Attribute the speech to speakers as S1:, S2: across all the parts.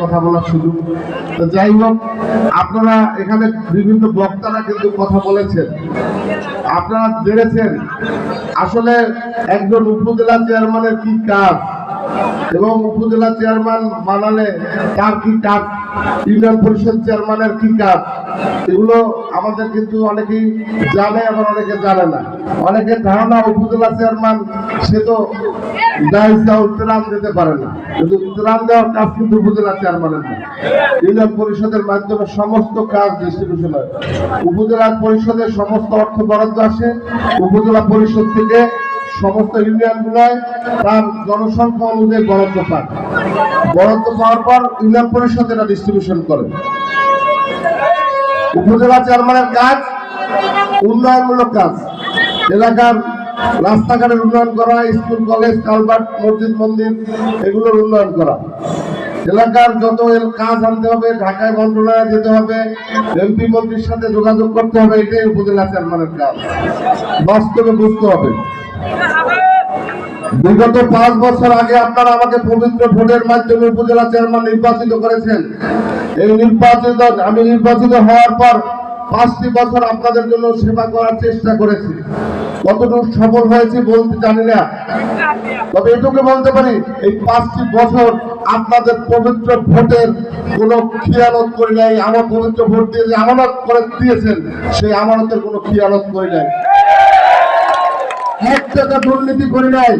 S1: কথা বলার সুযোগ। তো যাই হোক, আপনারা এখানে বিভিন্ন বক্তারা কিন্তু কথা বলেছেন। আপনারা জেনেছেন। আসলে একজন উপজেলা চেয়ারম্যানের কি কাজ? এবং উপজেলা চেয়ারম্যান বানালে তার কি কাজ? ইউনিয়ন পরিষদ চেয়ারম্যানের কি কাজ? এগুলো আমাদের কিন্তু অনেকেই জানে, আবার অনেকে জানে না। অনেকের ধারণা উপজেলা চেয়ারম্যান, সে তো দায়িত্ব ত্রাণ দিতে পারে না। কিন্তু ত্রাণ দেওয়ার কাজ কিন্তু উপজেলা চেয়ারম্যানের না। ইউনিয়ন পরিষদের মাধ্যমে সমস্ত কাজ ডিস্ট্রিবিউশন হয়। উপজেলা পরিষদের সমস্ত অর্থ বরাদ্দ আসে। উপজেলা পরিষদ থেকে সমস্ত ইউনিয়ন গুলায় তার জনসংখ্যা অনুযায়ী বরাদ্দ পায়। বরাদ্দ পাওয়ার পর ইউনিয়ন পরিষদ এটা ডিস্ট্রিবিউশন করে। উপজেলা চেয়ারম্যানের কাজ, উন্নয়নমূলক কাজ। এলাকার রাস্তাঘাটের উন্নয়ন করা, স্কুল, কলেজ, কালভার্ট, মসজিদ, মন্দির, এগুলোর উন্নয়ন করা। এলাকার যত কাজ আনতে হবে, ঢাকায় মন্ত্রণালয়ে যেতে হবে, এমপি মন্ত্রীর সাথে যোগাযোগ করতে হবে, এটাই উপজেলা চেয়ারম্যানের কাজ। বাস্তবে বুঝতে হবে। বিগত পাঁচ বছর আগে আপনারা আমাকে পবিত্র ভোটের মাধ্যমে উপজেলা চেয়ারম্যান নির্বাচিত করেছেন। এই নির্বাচিত, আমি নির্বাচিত হওয়ার পর পাঁচটি বছর আপনাদের জন্য সেবা করার চেষ্টা করেছি। কতটুকু সফল হয়েছে বলতে জানি না। তবে এটুকু বলতে পারি, এই পাঁচটি বছর আপনাদের পবিত্র ভোটের কোনো খিয়ানত করি নাই, আমার পবিত্র ভোট দিয়ে যে আমানত করে দিয়েছেন, সেই আমানতের কোনো খিয়ানত করি নাই। এক টাকা দুর্নীতি করি নাই,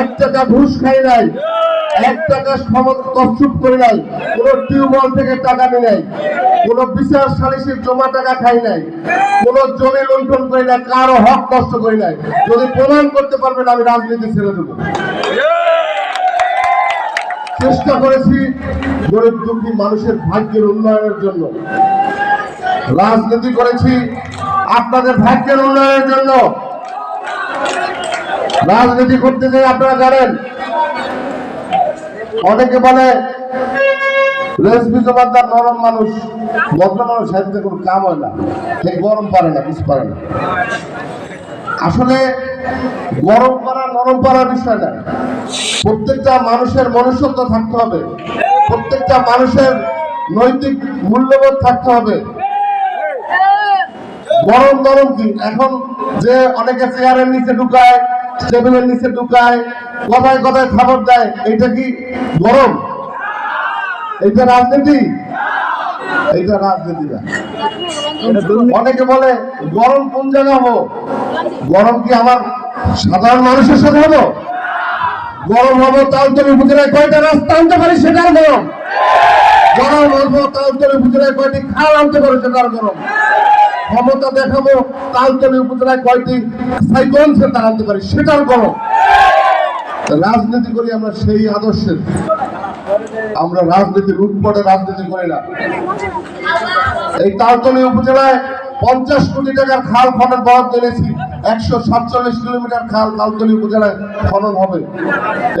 S1: এক টাকা ঘুষ খাই নাই, এক টাকা তফসুপ করি নাই, কোন টিউবওয়েল থেকে টাকা নিই নাই, কোন বিচার সালিসির জমা টাকা খাই নাই, কোন জমি লুণ্ঠন করি নাই, কারও হক নষ্ট করি নাই। যদি প্রমাণ করতে পারবেন, আমি রাজনীতি ছেড়ে দেবো। চেষ্টা করেছি গরিব দুঃখী মানুষের ভাগ্যের উন্নয়নের জন্য। রাজনীতি করেছি আপনাদের ভাগ্যের উন্নয়নের জন্য। রাজনীতি করতে চাই আপনারা জানেন, অনেকে বলে নরম মানুষ, ভদ্র মানুষ সাথে কোনো কাম হয় না। সে গরম পারে না, কিছু পারে না। আসলে গরম পারা নরম পারার বিষয় না। প্রত্যেকটা মানুষের মনুষ্যত্ব থাকতে হবে। প্রত্যেকটা মানুষের নৈতিক মূল্যবোধ থাকতে হবে। গরম গরম কি? এখন যে অনেকে চেয়ারের নিচে ঢুকায় টেবিলের নিচে ঢুকায় কথায় কথায় খবর দেয় এটা কি গরম এটা রাজনীতি? এটা রাজনীতি না। অনেকে বলে গরম কোন জায়গা হব গরম কি আমার সাধারণ মানুষের সাথে হব? গরম হব তালতলি উপজেলায় কয়টা রাস্তা আনতে পারি সেটার গরম। গরম হব তালতলি উপজেলায় কয়টি খাল আনতে পারি সেটার গরম। ক্ষমতা দেখাবো তালতলি উপজেলায় কয়টি সাইকেল সেন্টার আনতে পারি সেটার গরম। রাজনীতি করি আমরা সেই আদর্শের। আমরা রাজনীতি লুটপটে রাজনীতি করি না। এই তালতলি উপজেলায় পঞ্চাশ কোটি টাকার খাল খনন বরাদ্দ এনেছি। একশো সাতচল্লিশ কিলোমিটার খাল উপজেলায় হবে।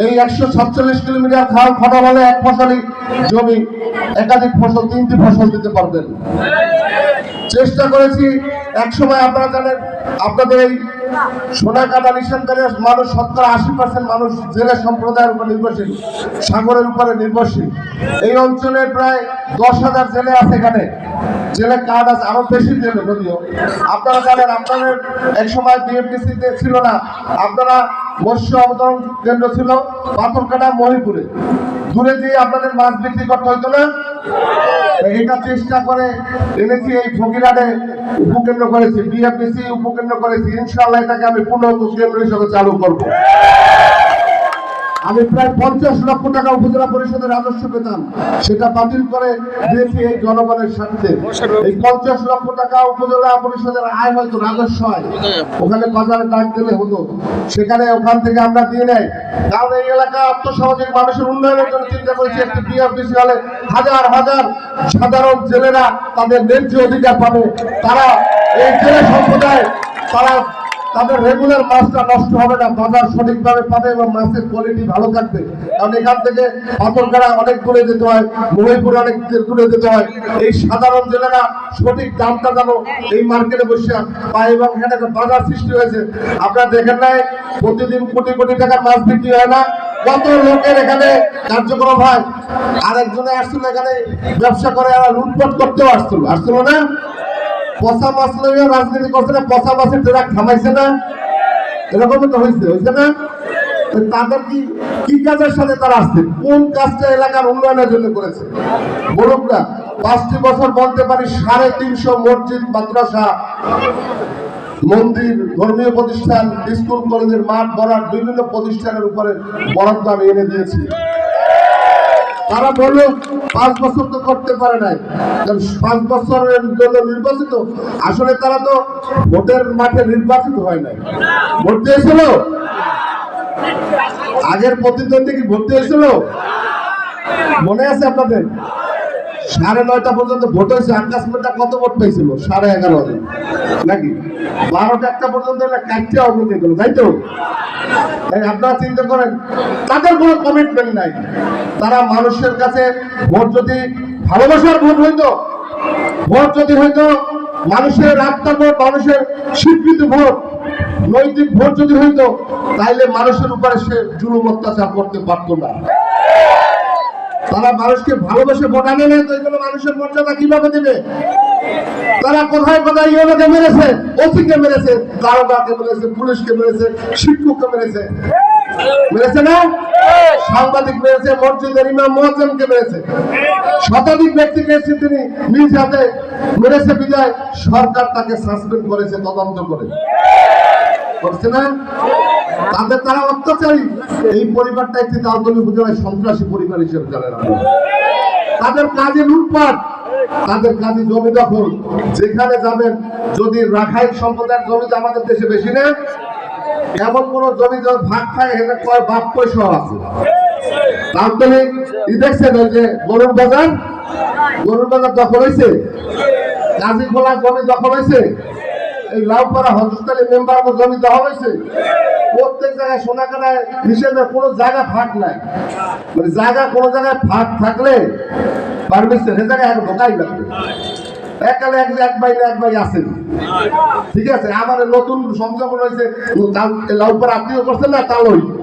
S1: এই একশো সাতচল্লিশ কিলোমিটার খাল হলে এক জমি, একাধিক ফসল, তিনটি ফসল দিতে পারবেন। চেষ্টা করেছি একসময় আপনারা জানেন, আপনাদের এই সোনাকাটা নিশানকারের মানুষ শতকরা আশি পার্সেন্ট মানুষ জেলে সম্প্রদায়ের উপর নির্ভরশীল, সাগরের উপরে নির্ভরশীল। এই অঞ্চলে প্রায় দশ হাজার জেলে আছে এখানে। জেলে কার্ড আছে, আরও বেশি জেলে যদিও। আপনারা জানেন, আপনাদের এক সময় বিএফডিসি তে ছিল না। আপনারা মৎস্য অবতরণ কেন্দ্র ছিল পাথরকাটা মহিপুরে। দূরে গিয়ে আপনাদের মাছ বিক্রি করতে হতো না। এটা চেষ্টা করে এনেছি এই ফকিরাটে উপকেন্দ্র করেছি বিএফডিসি উপকেন্দ্র করেছি ইনশাল্লাহ এটাকে আমি পুনঃ কেন্দ্র হিসেবে চালু করব। আমি প্রায় পঞ্চাশ লক্ষ টাকা উপজেলা পরিষদের রাজস্ব পেতাম সেটা বাতিল করে দিয়েছি এই জনগণের স্বার্থে। এই পঞ্চাশ লক্ষ টাকা উপজেলা পরিষদের আয় হয়তো রাজস্ব হয়। ওখানে বাজারে ডাক দিলে হতো। সেখানে ওখান থেকে আমরা দিয়ে নেই। কারণ এই এলাকা আত্মসামাজিক মানুষের উন্নয়নের জন্য চিন্তা করেছি। একটি বিএফডিসি হলে হাজার হাজার সাধারণ জেলেরা তাদের ন্যায্য অধিকার পাবে। তারা এই জেলে সম্প্রদায়, তারা তাদের রেগুলার মাছটা নষ্ট হবে না, বাজার সঠিকভাবে পাবে এবং মাছের কোয়ালিটি ভালো থাকবে। কারণ এখান থেকে পাথরগাড়া অনেক দূরে যেতে হয়, মহিপুর অনেক দূরে যেতে হয়। এই সাধারণ জেলেরা সঠিক দামটা যেন এই মার্কেটে বসে পায় এবং এখানে একটা বাজার সৃষ্টি হয়েছে। আপনারা দেখেন নাই, প্রতিদিন কোটি কোটি টাকার মাছ বিক্রি হয় না। কত লোকের এখানে কার্যক্রম হয়? আরেকজনে আসছিল এখানে, ব্যবসা করে, আর লুটপাট করতেও আসছিল। আসছিল না? পচা মাছ লইয়া রাজনীতি করছে না পচা মাছের ট্রাক থামাইছে না? এরকমই তো হয়েছে হয়েছে না? তাদের কি কি কাজের সাথে তারা আসছে? কোন কাজটা এলাকার উন্নয়নের জন্য করেছে? বলুক না পাঁচটি বছর বলতে পারি সাড়ে তিনশো মসজিদ, মাদ্রাসা, মন্দির, ধর্মীয় প্রতিষ্ঠান, স্কুল, কলেজের মাঠ বরাদ বিভিন্ন প্রতিষ্ঠানের উপরে বরাদ্দ আমি এনে দিয়েছি। তারা বলল পাঁচ বছর তো করতে পারে নাই। পাঁচ বছরের জন্য নির্বাচিত, আসলে তারা তো ভোটের মাঠে নির্বাচিত হয় নাই। ভোট দিয়েছিল? আগের প্রতিদ্বন্দ্বী কি ভোট দিয়েছিল? মনে আছে আপনাদের? সাড়ে নয়টা পর্যন্ত ভোট হয়েছে আকাশমেন্টটা কত ভোট পেয়েছিল? সাড়ে এগারো হাজার নাকি? বারোটা একটা পর্যন্ত কাটতে অবনতি গেল তাই তো? আপনারা চিন্তা করেন, তাদের কোনো কমিটমেন্ট নাই। তারা মানুষের কাছে ভোট যদি, ভালোবাসার ভোট হইতো, ভোট যদি হইতো, মানুষের রাস্তার ভোট, মানুষের স্বীকৃতি ভোট, নৈতিক ভোট যদি হইতো, তাইলে মানুষের উপরে সে জুলুম অত্যাচার করতে পারতো না। তারা মানুষকে ভালোবেসে ভোট আনে না তো এগুলো মানুষের মর্যাদা কীভাবে দিবে? তারা কোথায় কোথায় ইউনোকে মেরেছে? ওসিকে মেরেছে, দারোগাকে মেরেছে, পুলিশকে মেরেছে, শিক্ষককে মেরেছে। মেরেছে না? সাংবাদিক মেরেছে, মসজিদের ইমাম মোয়াজ্জেমকে মেরেছে। শতাধিক ব্যক্তিকে এসে তিনি নিজ হাতে মেরেছে বিদায়। সরকার তাকে সাসপেন্ড করেছে তদন্ত করে। না? তাদের তারা অত্যাচারী। এই পরিবারটা একটি উপজেলায় সন্ত্রাসী পরিবার হিসেবে তাদের কাজে লুটপাট, তাদের কাজে জমি দখল। যেখানে যাবেন, যদি রাখাইন সম্প্রদায়ের জমি আমাদের দেশে বেশি না, এমন কোন জমি যদি ভাগ খায়, এখানে কয় বাপ পয়সা আছে? ই দেখছেন ওই যে গরুর বাজার? গরুর বাজার দখল হয়েছে? কাজী খোলা জমি দখল হয়েছে? এই লাউপাড়া হসপিটালে মেম্বার জমি দেওয়া হয়েছে। প্রত্যেক জায়গায় সোনা কানায় হিসেবে কোনো জায়গা ফাঁক নাই। মানে জায়গা, কোনো জায়গায় ফাঁক থাকলে পারমিশন সে জায়গায় এক ঢোকাই লাগবে এক এক এক ভাই আছেন। ঠিক আছে? আমার নতুন সংযোগ রয়েছে লাউপাড়া আত্মীয় করছেন না, তালই।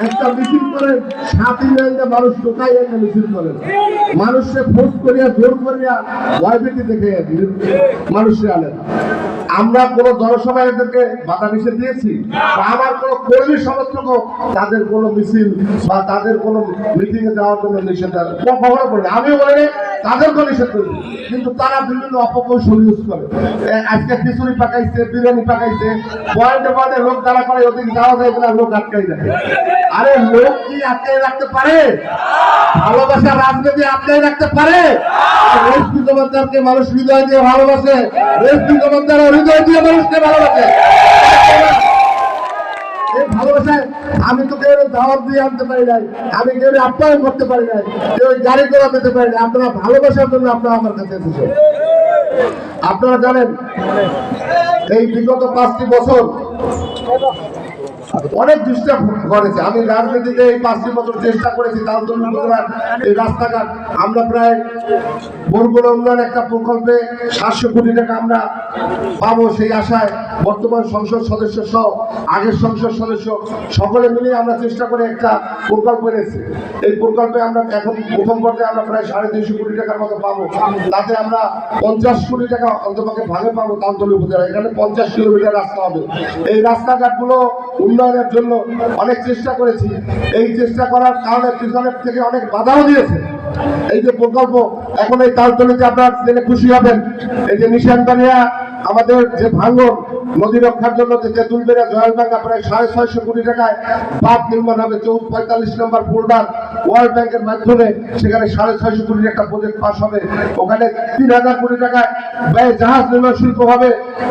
S1: একটা মিছিল করেন সাতই লাইনে মানুষ টোকাই একটা মিছিল করেন মানুষকে ফোর্স করিয়া, জোর করিয়া ভয়ভীতি দেখে মানুষকে আনেন আমরা কোন জনসভায় বাধা নিষেধ দিয়েছি আমার কোন কর্মী সমর্থক তাদের কোন মিছিল বা তাদের কোন মিটিং এ যাওয়ার জন্য নিষেধ কখনো করি না। আমিও বলি তাদেরকেও নিষেধ করি কিন্তু তারা বিভিন্ন অপকৌশল ইউজ করে। আজকে খিচুড়ি পাকাইছে, বিরিয়ানি পাকাইছে পয়েন্টে পয়েন্টে লোক দাঁড়া করে, ওদিকে যাওয়া যায় কিনা লোক আটকাই রাখে আরে লোক কি আটকাই রাখতে পারে? ভালোবাসা রাজনীতি আটকাই রাখতে পারে? রেশমি জমাদ্দারকে মানুষ হৃদয় দিয়ে ভালোবাসে। রেশমি জমাদ্দার হৃদয় দিয়ে মানুষকে ভালোবাসে। এই আমি তো কেউ দাওয়াত দিয়ে আনতে পারি নাই, আমি কেউ আপ্যায়ন করতে পারি নাই কেউ গাড়ি করা দিতে পারি নাই, আপনারা ভালোবাসার জন্য আপনারা আমার কাছে এসেছেন। আপনারা জানেন, এই বিগত পাঁচটি বছর অনেক ডিস্টার্ব করেছে। আমি রাজনীতিতে এই পাঁচটি বছর চেষ্টা করেছি তার জন্য এই রাস্তাঘাট। আমরা প্রায় বরগুলো উন্নয়ন একটা প্রকল্পে সাতশো কোটি টাকা আমরা পাবো সেই আশায় বর্তমান সংসদ সদস্য সহ, আগের সংসদ সদস্য সকলে মিলে আমরা চেষ্টা করে একটা প্রকল্প এনেছি। এই প্রকল্পে আমরা এখন প্রথম পর্যায়ে আমরা প্রায় সাড়ে তিনশো কোটি টাকার মতো পাবো। তাতে আমরা পঞ্চাশ কোটি টাকা অন্তপক্ষে ভাগে পাবো তান্তলি উপজেলা এখানে পঞ্চাশ কিলোমিটার রাস্তা হবে। এই রাস্তাঘাটগুলো উন্নয়নের জন্য অনেক চেষ্টা করেছি। এই চেষ্টা করার কারণে পিছনের থেকে অনেক বাধাও দিয়েছে। এই যে প্রকল্প, এখন এই তালতলিতে আপনার জেনে খুশি হবেন। এই যে নিশানবানিয়া আমাদের যে ভাঙ্গন নদী রক্ষার জন্য যে তেঁতুলবেড়া জয়ালবাঙ্গা প্রায় সাড়ে ছয়শো কোটি টাকায় বাঁধ নির্মাণ হবে চৌদ পঁয়তাল্লিশ নম্বর ফোল্ডার ওয়ার্ল্ড ব্যাংকের মাধ্যমে সেখানে সাড়ে ছয়শো কোটি টাকা প্রজেক্ট পাস হবে। ওখানে তিন হাজার কোটি টাকা ব্যয় জাহাজ নির্মাণ শিল্প হবে।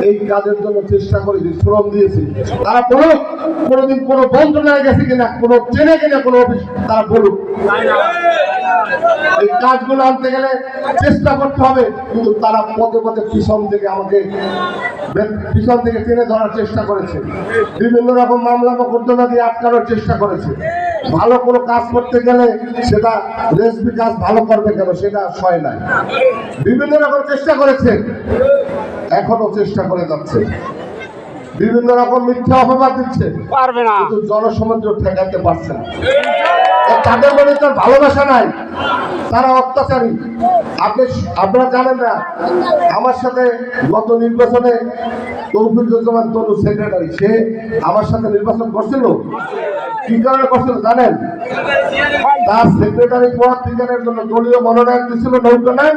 S1: এই কাজের জন্য চেষ্টা করেছি, শ্রম দিয়েছি। তারা বলুক, কোনোদিন কোনো বন্ধ না গেছে কিনা, কোনো ট্রেনে কিনা কোনো অফিস, তারা বলুক। এই কাজগুলো আনতে গেলে চেষ্টা করতে হবে, কিন্তু তারা পদে পদে পিছন থেকে আমাকে পিছন থেকে টেনে ধরার চেষ্টা করেছে। বিভিন্ন রকম মামলা মোকদ্দমা দিয়ে আটকানোর চেষ্টা করেছে। ভালো কোনো কাজ করতে গেলে সেটা রেসবি কাজ ভালো করবে কেন সেটা সয় নাই। বিভিন্ন রকম চেষ্টা করেছে। এখনও চেষ্টা করে যাচ্ছে। বিভিন্ন রকম মিথ্যা অপবাদ দিচ্ছে।
S2: পারবে না।
S1: কিন্তু জনসমুদ্র ঠেকাতে পারছে না। তাদের মনে তার ভালোবাসা নাই। তারা অত্যাচারী। আপনি আপনারা জানেন না আমার সাথে গত নির্বাচনে তৌফিকুজ্জামান তনু সেক্রেটারি সে আমার সাথে নির্বাচন করছিল। কি কারণে করছিল জানেন? তার সেক্রেটারি পদ ঠিকানের জন্য দলীয় মনোনয়ন দিয়েছিল নৌকা নেন।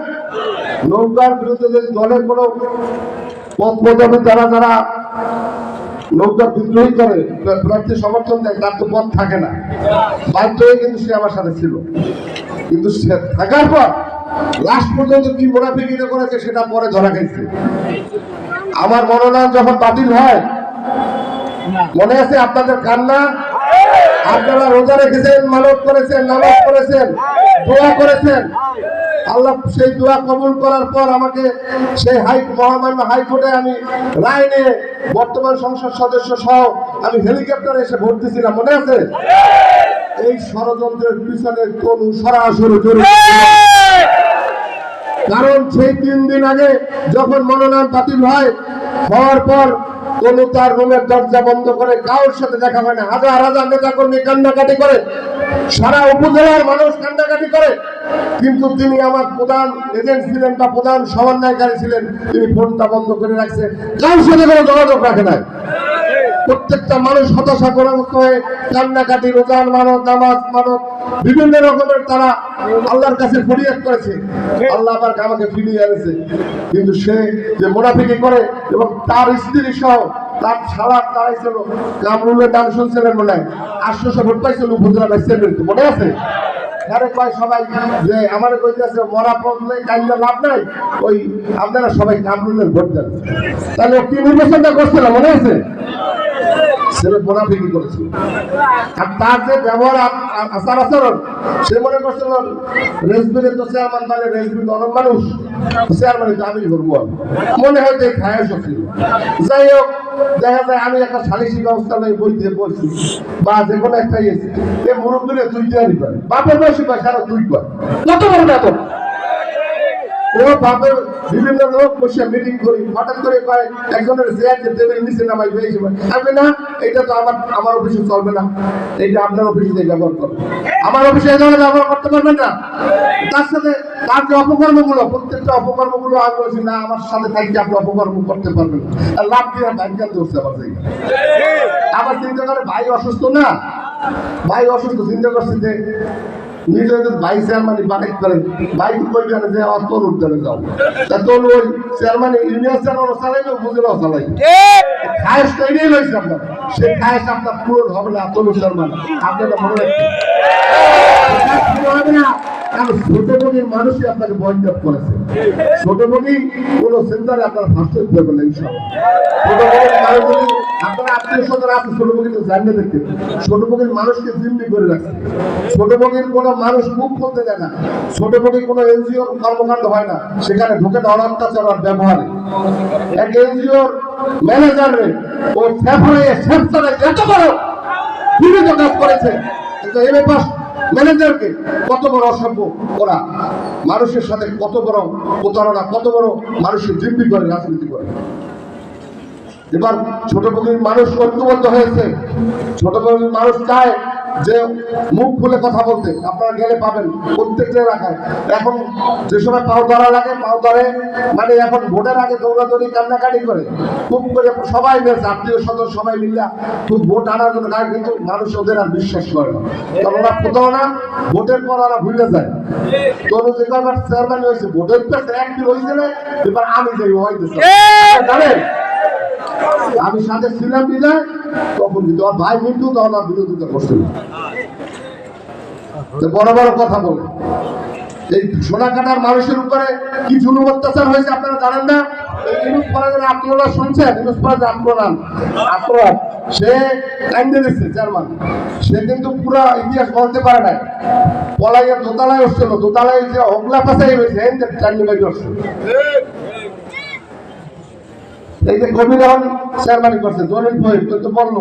S1: নৌকার বিরুদ্ধে যদি দলের কোনো পদ পদবি যারা যারা নৌকা বিদ্রোহী করে প্রার্থী সমর্থন দেয়, তার তো পথ থাকে না। বাধ্য কিন্তু সে আমার সাথে ছিল। কিন্তু সে থাকার পর লাস্ট পর্যন্ত কি করেছে সেটা পরে ধরা গেছে আমার মনোনয়ন যখন বাতিল হয়, মনে আছে আপনাদের কান্না? আপনারা রোজা রেখেছেন, মানত করেছেন, নামাজ করেছেন, দোয়া করেছেন। আল্লাহ সেই দোয়া কবুল করার পর আমাকে সেই হাই মহামান্য হাইকোর্টে আমি রায় নিয়ে বর্তমান সংসদ সদস্য সহ আমি হেলিকপ্টারে এসে ভোট দিয়েছিলাম মনে আছে? এই ষড়যন্ত্রের পিছনে কোন সরাসরি জড়িত কারণ সেই তিন দিন আগে যখন মনোনয়ন বাতিল হয় হওয়ার পর কোন তার রুমের দরজা বন্ধ করে কারোর সাথে দেখা হয় না। হাজার হাজার নেতা কর্মী কান্নাকাটি করে, সারা উপজেলার মানুষ কান্নাকাটি করে। কিন্তু তিনি আমার প্রধান এজেন্ট ছিলেন বা প্রধান সমন্বয়কারী ছিলেন। তিনি ফোনটা বন্ধ করে রাখছে। কারোর সাথে কোনো যোগাযোগ রাখে নাই। প্রত্যেকটা মানুষ হতাশা হতাশাগ্রস্ত হয়ে কান্নাকাটি রোজান মানত নামাজ মানত বিভিন্ন রকমের তারা আল্লাহর কাছে ফরিয়াদ করেছে। আল্লাহ আবার আমাকে ফিরিয়ে এনেছে। কিন্তু সে যে মোনাফিকি করে এবং তার স্ত্রী সহ তার ছাড়া তারাই ছিল কামরুলের নাম শুনছিলেন মনে হয়। আটশোশো ভোট পাইছিল উপজেলা প্রেসিডেন্ট মনে আছে? কয় সবাই যে আমার কইতেছে, মরা পড়লে কাইন্দা লাভ নাই? ওই আপনারা সবাই কামরুলের ভোট দেন। তাহলে কি নির্বাচনটা করছিল মনে আছে? ছেলে মোনাফিকি করেছিল আর তার যে ব্যবহার আচার আচরণ, সে মনে করছিল রেসবিনের তো চেয়ারম্যান মানে রেসবিন নরম মানুষ, চেয়ারম্যানে তো আমি করব মনে হয় যে খায় ছিল যাই হোক, দেখা যায় আমি একটা সালিসি ব্যবস্থা নিয়ে বই দিয়ে বলছি বা যে কোনো একটা ইয়ে মুরব্বীরে দুই দেওয়ারই পায় বাপের বয়সী পায় সারা দুই পায় কত বড় ব্যাপার। ও বাপের বিভিন্ন লোক বসে মিটিং করি, হঠাৎ করে কয়, একজনের চেয়ার যে টেবিল নিচে নামাই পেয়েছে আমি না, এটা তো আমার আমার অফিসে চলবে না। এইটা আপনার অফিসে ব্যবহার করবে আমার অফিসে এই ব্যবহার করতে পারবেন না, তার সাথে, তার যে অপকর্মগুলো, প্রত্যেকটা অপকর্মগুলো আমি বলছি, না, আমার সাথে থাকতে আপনি অপকর্ম করতে পারবেন আর লাভ দিয়ে ব্যাংক জানতে হচ্ছে আমার চিন্তা করে, ভাই অসুস্থ না? ভাই অসুস্থ, চিন্তা করছি যে নিজে যদি ভাই চেয়ারম্যান করেন ভাই কই জানে যে আমার তোর উদ্যানে যাও। তা তোর ওই চেয়ারম্যান ইউনিয়ন চেয়ারম্যান চালাইবে উপজেলাও চালাইবে খায়েস তো এটাই রয়েছে আপনার। সেই খায়েস আপনার পূরণ হবে না তনু চেয়ারম্যান আপনারা মনে রাখবেন। হবে না। কারণ ছোট বগির মানুষই আপনাকে বয়কট করেছে। ছোট কোনো সেন্টারে আপনার ফার্স্ট হইতে পারবেন না ইনশাআল্লাহ। ছোট বগির মানুষ যদি আত্মীয় মানুষকে জিম্মি করে রাখছে। ছোট বগির কোনো মানুষ মুখ খুলতে দেয় না। ছোট বগির কোনো এনজিওর কর্মকাণ্ড হয় না। সেখানে ঢুকে দেওয়ার অত্যাচার আর ব্যবহারে। এক এনজিওর ম্যানেজারে ও ফেফড়ে সেফসারে এত বড় বিভিন্ন কাজ করেছে। কিন্তু এম এ পাস ম্যানেজারকে কত বড় অসভ্য ওরা। মানুষের সাথে কত বড় প্রতারণা, কত বড় মানুষের জিম্পি করে, রাজনীতি করে। এবার ছোট পুকুরির মানুষ ঐক্যবদ্ধ হয়েছে। ছোট পুকুরির মানুষ চায় যে মুখ খুলে কথা বলতে আপনারা গেলে পাবেন প্রত্যেকটা এলাকায়। এখন যে সময় পাও ধরা লাগে পাও ধরে মানে এখন ভোটের আগে দৌড়াদৌড়ি কান্নাকাটি করে খুব করে সবাই মিলছে আত্মীয় স্বজন সবাই মিলে খুব ভোট আনার জন্য গায়ে কিন্তু মানুষ ওদের আর বিশ্বাস করে না। কারণ ওরা প্রতারণা ভোটের পর ওরা ভুলে যায়। চেয়ারম্যান হয়েছে ভোটের পেছে একদিন হয়েছিল এবার আমি যাই হইতেছে। জানেন? আমি সাথে ছিলাম বিদায়, তখন আর ভাই মৃত্যু তখন আর বিরোধিতা করছিল বড় বড় কথা বলে। এই সোনাকাটার মানুষের উপরে কি জুলুম অত্যাচার হয়েছে, আপনারা জানেন না? ইউনুস দোতলায় উঠছিল দোতলায় যে চান্দি বাড়ি উঠছে এই যে কবির রহমান চেয়ারম্যান করছে, দলিল বই কিন্তু বলল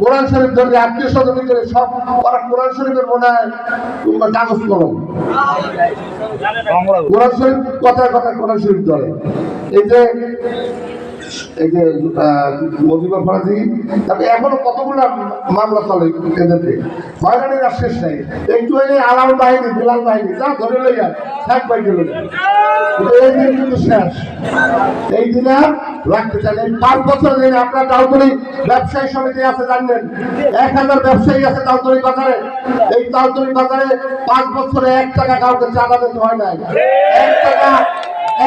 S1: কোরআন শরীফ ধরে আত্মীয় স্বজন করে সব, ওরা কোরআন শরীফের মনে হয় কাগজ কলম। কোরআন শরীফ কথায় কথায় কোরআন শরীফ ধরে। এই যে এই যে মজিবা ফরাজি তারপরে এখনও কতগুলো মামলা চলে এদেরকে? হয়রানির আর শেষ নাই। একটু এলে আলাল বাহিনী, বিলাল বাহিনী, যা ধরে লইয়া গেল এই দিন কিন্তু শেষ। এই দিনে রাখতে এই পাঁচ বছর আপনার তালতলি ব্যবসায়ী সমিতি আছে জানবেন এক হাজার ব্যবসায়ী আছে তালতলি বাজারে। এই তালতলি বাজারে পাঁচ বছরে এক টাকা কাউকে চাঁদা দিতে হয় নাই। এক টাকা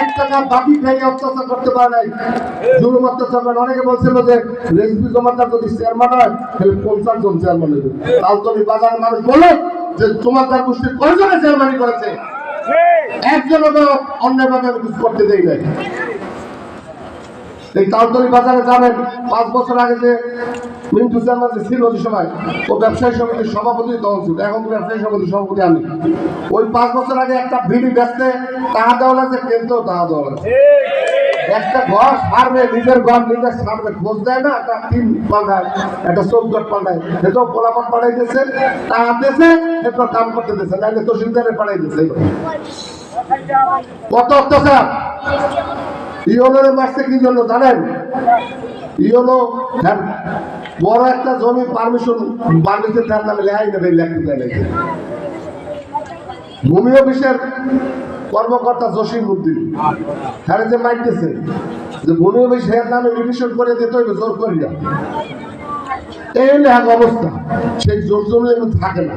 S1: এক টাকা বাকি খাইয়ে অত্যাচার করতে পারে নাই। জুলুম অত্যাচার করে। অনেকে বলছিল যে জমাদার যদি চেয়ারম্যান হয় তাহলে পঞ্চাশ জন চেয়ারম্যান হবে তালতলি বাজারের মানুষ বলো যে গোষ্ঠীর কয়জনে করেছে? একজনও অন্যায়ভাবে আমি কিছু করতে দেই নাই। এই তালতলি বাজারে জানেন, পাঁচ বছর আগে যে মিন্টু চেয়ারম্যান যে ছিল ওই সময়, ও ব্যবসায়ী সমিতির সভাপতি তখন ছিল, এখন ব্যবসায়ী সমিতির সভাপতি আমি। ওই পাঁচ বছর আগে একটা ভিড়ি ব্যস্তে টাকা দেওয়া লাগছে কেন্দ্রেও তাহা দেওয়া লাগছে। একটা ঘর সারবে, নিজের ঘর, নিজের সারবে, খোঁজ দেয় না, একটা তিন পাল্টায়, একটা চৌকট পাল্টায়। সেটাও পোলাপান পাঠাই দিয়েছে, টাকা দিয়েছে এরপর কাম করতে দিয়েছে নাহলে তহসিলদারে পাঠাই দিয়েছে। কত অত্যাচার? ইয়নের মাসে কি জন্য জানেন? ইয়নো হ্যাঁ, বড় একটা জমি পারমিশন পারমিশন তার নামে লেখাই লেখতে ভূমি অফিসের কর্মকর্তা জসিম উদ্দিন হ্যাঁ যে মাইতেছে যে ভূমি অফিস হের নামে রিভিশন করে দিতে হইবে জোর করিয়া। এই হলে এক অবস্থা সেই জোর জমি থাকে না।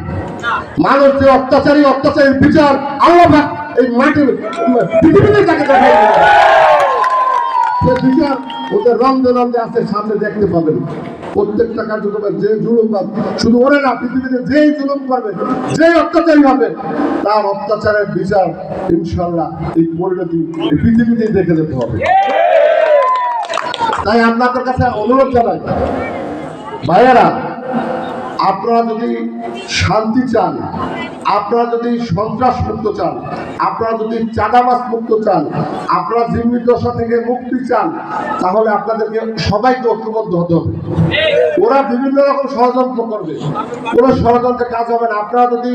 S1: মানুষ যে অত্যাচারী অত্যাচারীর বিচার আল্লাহ এই মাটির পৃথিবীতে তাকে দিবে। সে বিচার ওদের রন্ধে রন্ধে আছে, সামনে দেখতে পাবেন। প্রত্যেকটা কার্যক্রমে যে জুলুম পাবে শুধু ওরে না, পৃথিবীতে যেই জুলুম করবে যে অত্যাচারী হবে, তার অত্যাচারের বিচার ইনশাল্লাহ এই পরিণতি পৃথিবীতেই দেখে যেতে হবে। তাই আপনাদের কাছে অনুরোধ জানাই, ভাইয়েরা আপনারা যদি শান্তি চান, আপনারা যদি সন্ত্রাস মুক্ত চান, আপনারা যদি চাঁদাবাস মুক্ত চান, আপনারা জিম্মি দশা থেকে মুক্তি চান, তাহলে আপনাদেরকে সবাইকে ঐক্যবদ্ধ হতে হবে। ওরা বিভিন্ন রকম ষড়যন্ত্র করবে। কোনো ষড়যন্ত্রে কাজ হবে না। আপনারা যদি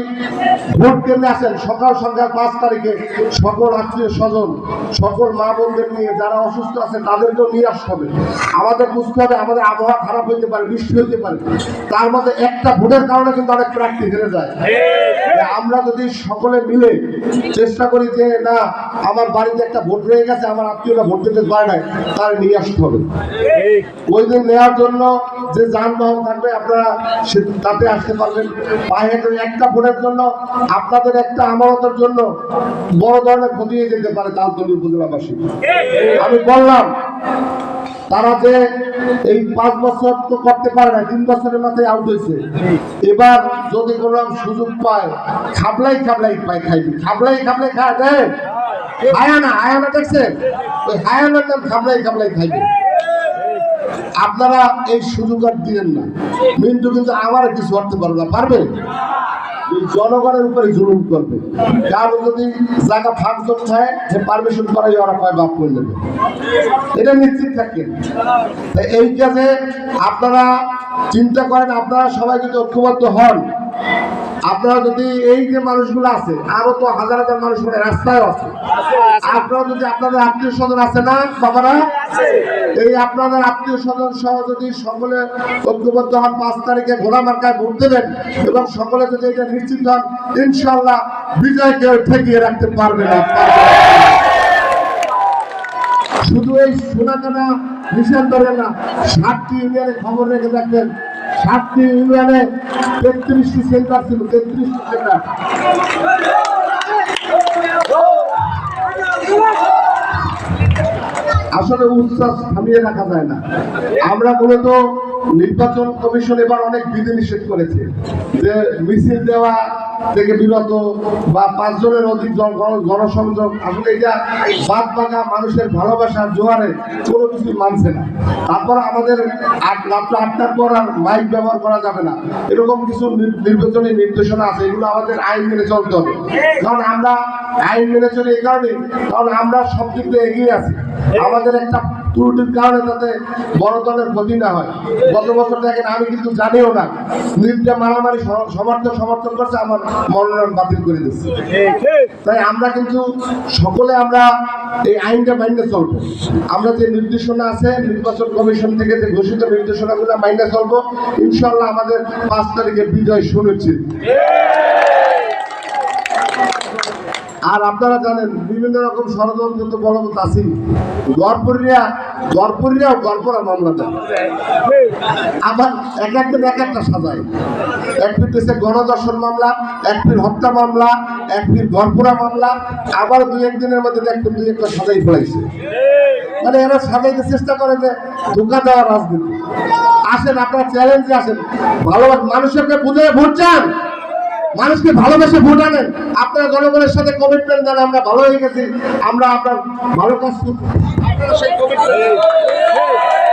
S1: ভোট কেন্দ্রে আসেন, সকাল সন্ধ্যা পাঁচ তারিখে সকল আত্মীয় স্বজন, সকল মা বোনদের নিয়ে যারা অসুস্থ আছে, তাদেরকেও নিয়ে আসতে হবে। আমাদের বুঝতে হবে, আমাদের আবহাওয়া খারাপ হইতে পারে, বৃষ্টি হইতে পারে। তার মধ্যে একটা ভোটের কারণে কিন্তু অনেক প্রার্থী হেরে যায়। আমরা যদি সকলে মিলে চেষ্টা করি যে না আমার বাড়িতে একটা ভোট রয়ে গেছে আমার আত্মীয়রা ভোট দিতে পারে নাই তার নিয়ে আসতে হবে। ওই দিন নেওয়ার জন্য যে যানবাহন থাকবে আপনারা তাতে আসতে পারবেন। পায়ে একটা ভোটের জন্য আপনাদের একটা আমানতের জন্য বড় ধরনের ক্ষতি হয়ে যেতে পারে তালতলি উপজেলাবাসী। আমি বললাম তারা যে এই পাঁচ বছর তো করতে পারে না তিন বছরের মাথায় আউট হয়েছে। এবার যদি কোনো সুযোগ পায়, খাবলাই খাবলাই পায় খাইবি। খাবলাই খাবলাই খায় দেয় হায়ানা হায়ানা দেখছেন ওই হায়ানার নাম খাবলাই খাবলাই খাইবে। আপনারা এই সুযোগ আর দিলেন না। মিন্টু কিন্তু আমার কিছু করতে পারবে না, পারবে? জনগণের উপরে জুলুম করবে। কারও যদি জায়গা ফাঁক থাকে যে পারমিশন করাই ওরা পায় বাপ করে নেবে। এটা নিশ্চিত থাকেন এই কাজে আপনারা চিন্তা করেন, আপনারা সবাই যদি ঐক্যবদ্ধ হন আপনারা যদি এই যে মানুষগুলো আছে আরও তো হাজার হাজার মানুষ মানে রাস্তায় আছে। আপনারা যদি আপনাদের আত্মীয় স্বজন আছে না বাবারা? এই আপনাদের আত্মীয় স্বজন সহ যদি সকলে ঐক্যবদ্ধ হন পাঁচ তারিখে ঘোড়া মার্কায় ভোট দেবেন এবং সকলে যদি এটা নিশ্চিত হন ইনশাল্লাহ বিজয়কে ঠেকিয়ে রাখতে পারবে না। শুধু এই সোনা সোনাকানা মিশন ধরে না সাতটি ইউনিয়নে খবর রেখে দেখবেন সাতটি ইউনিয়নে তেত্রিশটি সেন্টার ছিল, তেত্রিশটি সেন্টার আসলে উচ্ছ্বাস থামিয়ে রাখা যায় না। আমরা মূলত নির্বাচন কমিশন এবার অনেক বিধি নিষেধ করেছে। যে মিছিল দেওয়া থেকে বিরত বা পাঁচজনের অধিক গণসংযোগ আসলে এটা বাদ বাঁকা মানুষের ভালোবাসার জোয়ারে কোনো কিছু মানছে না। তারপর আমাদের রাত্র আটটার পর আর মাইক ব্যবহার করা যাবে না। এরকম কিছু নির- নির্বাচনী নির্দেশনা আছে, এগুলো আমাদের আইন মেনে চলতে হবে। কারণ আমরা আইন মেনে চলি এই কারণে কারণ আমরা সব দিক দিয়ে এগিয়ে আছি। আমাদের একটা ত্রুটির কারণে যাতে বড় দলের ক্ষতি না হয়। গত বছর দেখেন, আমি কিন্তু জানিও না নিজটা মারামারি সমর্থন সমর্থন করছে, আমার মনোনয়ন বাতিল করে দিচ্ছে। তাই আমরা কিন্তু সকলে আমরা এই আইনটা মাইন্ডে চলবো। আমরা যে নির্দেশনা আছে, নির্বাচন কমিশন থেকে যে ঘোষিত নির্দেশনাগুলো মাইন্ডে চলবো ইনশাল্লাহ আমাদের পাঁচ তারিখে বিজয় সুনিশ্চিত। আর আপনারা জানেন, বিভিন্ন রকম ষড়যন্ত্র তো বলবৎ আছি গড়পরিয়া গড়পরিয়াও গড়পরা মামলা দেয়। আবার এক একদিন এক একটা সাজায়। এক ফির দেশে গণদর্শন মামলা, এক ফির হত্যা মামলা, এক ফির গড়পরা মামলা, আবার দুই একদিনের মধ্যে দেখবেন দুই একটা সাজাই ফেলাইছে। মানে এরা সাজাইতে চেষ্টা করে যে ধোকা দেওয়ার রাজনীতি। আসেন, আপনারা চ্যালেঞ্জে আসেন। ভালো মানুষকে বুঝে ভোট চান। মানুষকে ভালোবেসে ভোট আনেন। আপনারা জনগণের সাথে কমিটমেন্ট দেন আমরা ভালো হয়ে গেছি। আমরা আপনার ভালো কাজ করব আপনারা সেই commitment-